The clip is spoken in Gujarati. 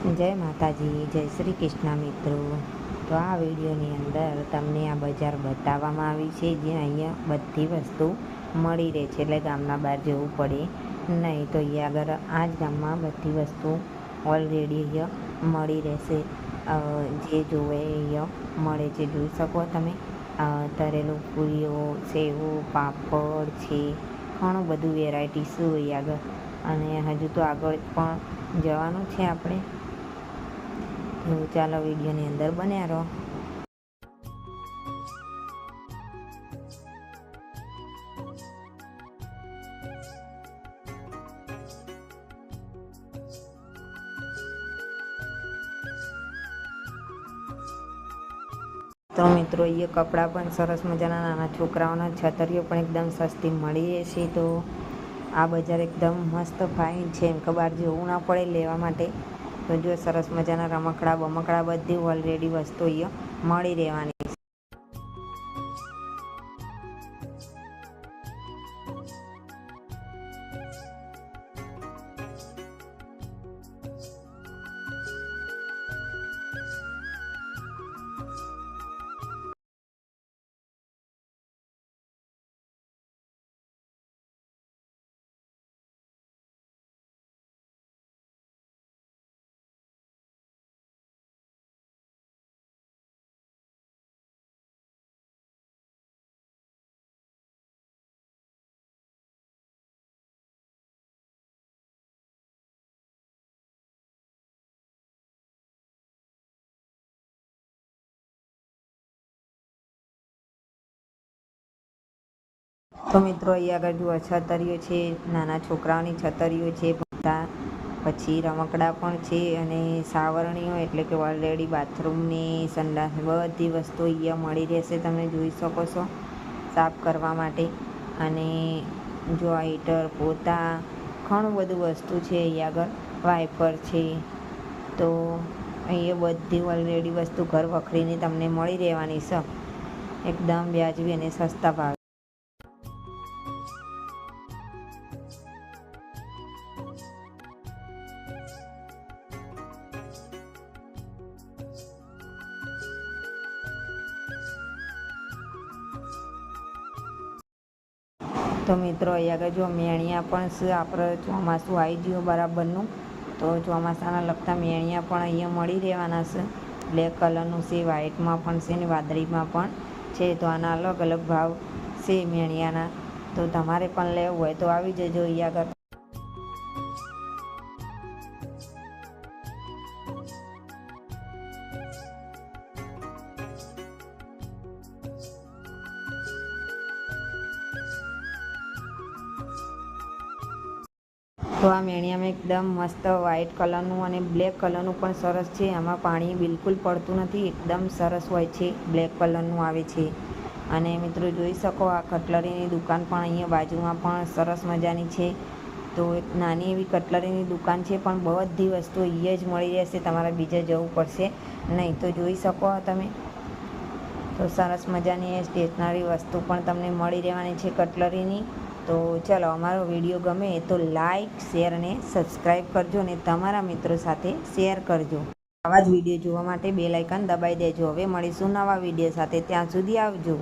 જય માતાજી, જય શ્રી કૃષ્ણ મિત્રો. તો આ વિડીયોની અંદર તમને આ બજાર બતાવવામાં આવી છે જે અહીંયા બધી વસ્તુ મળી રહે છે. એટલે ગામના બહાર જવું પડે, નહીં તો અહીંયા આગળ આ જ ગામમાં બધી વસ્તુ ઓલરેડી અહીંયા મળી રહેશે. જે જોવે અહીંયા મળે છે. જોઈ શકો તમે તરેલું પૂરીઓ સેવો પાપડ છે, ઘણું બધું વેરાયટીસ હોય આગળ. અને હજુ તો આગળ પણ જવાનું છે આપણે. તો ચાલો વિડીયોની અંદર બન્યા રહો. તો મિત્રો એ કપડાં પણ સરસ મજાના નાના છોકરાઓના છતરીઓ પણ એકદમ સસ્તી મળી છીએ તો આ બજાર એકદમ મસ્ત ફાઇન છે. એમ કે બહાર જવું ના પડે લેવા માટે. તો જો સરસ મજાના રમકડા બમકડા બધી ઓલરેડી વસ્તુ અહીંયા મળી રહેવાની. તો મિત્રો અહીંયા આગળ જુઓ, છતરીઓ છે, નાના છોકરાઓની છતરીઓ છે બધા પછી રમકડા પણ છે અને સાવરણીઓ એટલે કે ઓલરેડી બાથરૂમની સંડાસ બધી વસ્તુ અહીંયા મળી રહેશે, તમે જોઈ શકો છો, સાફ કરવા માટે. અને જો હીટર પોતા, ઘણું બધું વસ્તુ છે અહીંયા આગળ, વાઇફર છે. તો અહીંયા બધી ઓલરેડી વસ્તુ ઘર વખરીની તમને મળી રહેવાની છે. એકદમ વ્યાજબી અને સસ્તા ભાવે. તો મિત્રો, અહીંયા આગળ જો મેણિયા પણ છે, આપણે ચોમાસું આવી ગયું બરાબરનું, તો ચોમાસાના લગતા મેણિયા પણ અહીંયા મળી રહેવાના છે. બ્લેક કલરનું છે, વ્હાઇટમાં પણ છે ને વાદળીમાં પણ છે, તો આના અલગ અલગ ભાવ છે મેણિયાના. તો તમારે પણ લેવું હોય તો આવી જજો અહીંયા આગળ. તો આ મેણિયામાં એકદમ મસ્ત વ્હાઇટ કલરનું અને બ્લેક કલરનું પણ સરસ છે. આમાં પાણી બિલકુલ પડતું નથી, એકદમ સરસ હોય છે બ્લેક કલરનું આવે છે. અને મિત્રો જોઈ શકો આ કટલરીની દુકાન પણ અહીંયા બાજુમાં પણ સરસ મજાની છે. તો એક નાની એવી કટલરીની દુકાન છે, પણ બધી વસ્તુ અહીંયા જ મળી રહેશે. તમારે બીજે જવું પડશે નહીં તો જોઈ શકો તમે. તો સરસ મજાની સ્ટેશનરી વસ્તુ પણ તમને મળી રહેવાની છે કટલરીની તો ચાલો અમારો વીડિયો ગમે તો લાઈક શેર અને સબસ્ક્રાઈબ કરજો અને તમારા મિત્રો સાથે શેર કરજો. આવા જ વીડિયો જોવા માટે બે લાઇકન દબાઈ દેજો. હવે મળીશું નવા વીડિયો સાથે. ત્યાં સુધી આવજો.